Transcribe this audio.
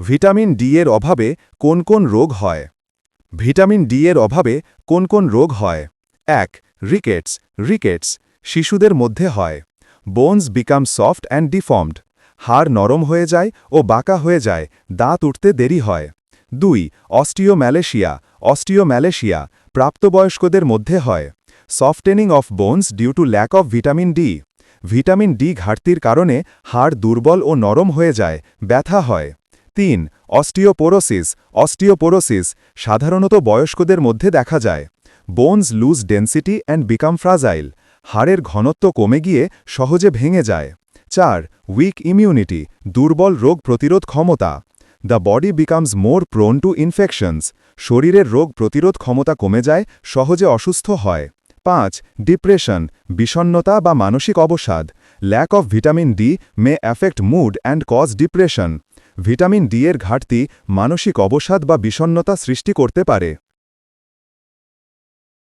Vitamin D এর অভাবে কোন কোন রোগ হয়? ভিটামিন ডি এর অভাবে কোন কোন রোগ হয়? এক রিকেটস রিকেটস শিশুদের মধ্যে হয়। Bones become soft and deformed হাড় নরম হয়ে যায় ও বাঁকা হয়ে যায়, দাঁত উঠতে দেরি হয়। দুই অস্টিওম্যালেশিয়া অস্টিওম্যালেশিয়া প্রাপ্তবয়স্কদের মধ্যে হয়। Softening of bones due to lack of vitamin D vitamin D ঘাটতির কারণে হাড় দুর্বল ও নরম হয়ে যায়, ব্যথা হয়। তিন, অস্টিওপোরোসিস। অস্টিওপোরোসিস সাধারণত বয়স্কদের মধ্যে দেখা যায়। Bones lose density and become fragile. হাড়ের ঘনত্ব কমে গিয়ে সহজে ভেঙে যায়। চার, উইক ইমিউনিটি, দুর্বল রোগ প্রতিরোধ ক্ষমতা। The body becomes more prone to infections. শরীরের রোগ প্রতিরোধ ক্ষমতা কমে যায়, সহজে অসুস্থ হয়। পাঁচ, ডিপ্রেশন বিষণ্নতা বা মানসিক অবসাদ। Lack of vitamin D may affect mood and cause depression. Vitamin D এর ঘাটতি মানসিক অবসাদ বা বিষণ্নতা সৃষ্টি করতে পারে।